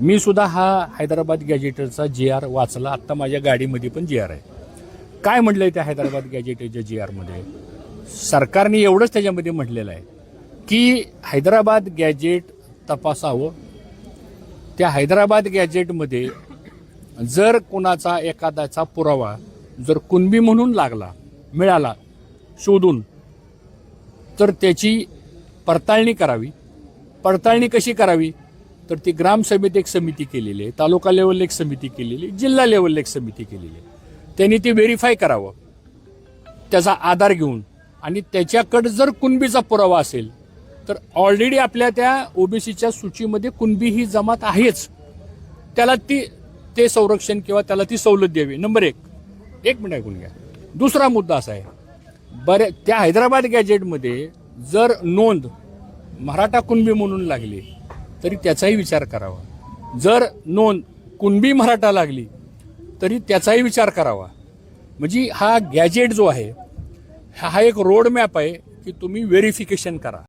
मी सुद्धा हा हैदराबाद गॅजेटरचा जी आर वाचला. आत्ता माझ्या गाडीमध्ये पण जी आर आहे. काय म्हटलंय त्या हैदराबाद गॅजेटरच्या जी आरमध्ये सरकारने एवढंच त्याच्यामध्ये म्हटलेलं आहे की हैदराबाद गॅजेट तपासावं. त्या हैदराबाद गॅजेटमध्ये जर कोणाचा एखाद्याचा पुरावा जर कुणबी म्हणून लागला मिळाला शोधून तर त्याची पडताळणी करावी. पडताळणी कशी करावी? तर ती ग्रामसभेत एक समिती केलेली आहे तालुका लेवल एक समिती केलेली जिल्हा लेवल एक समिती केलेली आहे. त्यांनी ती व्हेरीफाय करावं. त्याचा आधार घेऊन. आणि त्याच्याकडे जर कुणबीचा पुरावा असेल तर ऑलरेडी आपल्या त्या ओबीसीच्या सूचीमध्ये कुणबी ही जमात आहेच. त्याला ती ते संरक्षण किंवा त्याला ती सवलत द्यावी. नंबर एक. एक मिनिट ऐकून घ्या. दुसरा मुद्दा असा आहे. बऱ्या त्या हैदराबाद गॅजेटमध्ये जर नोंद मराठा कुणबी म्हणून लागली तरी त्याचाही विचार करावा. जर नोंद कुणबी मराठा लागली तरी त्याचाही विचार करावा. म्हणजे हा गॅजेट जो आहे हा एक रोड मॅप आहे की तुम्ही व्हेरिफिकेशन करा.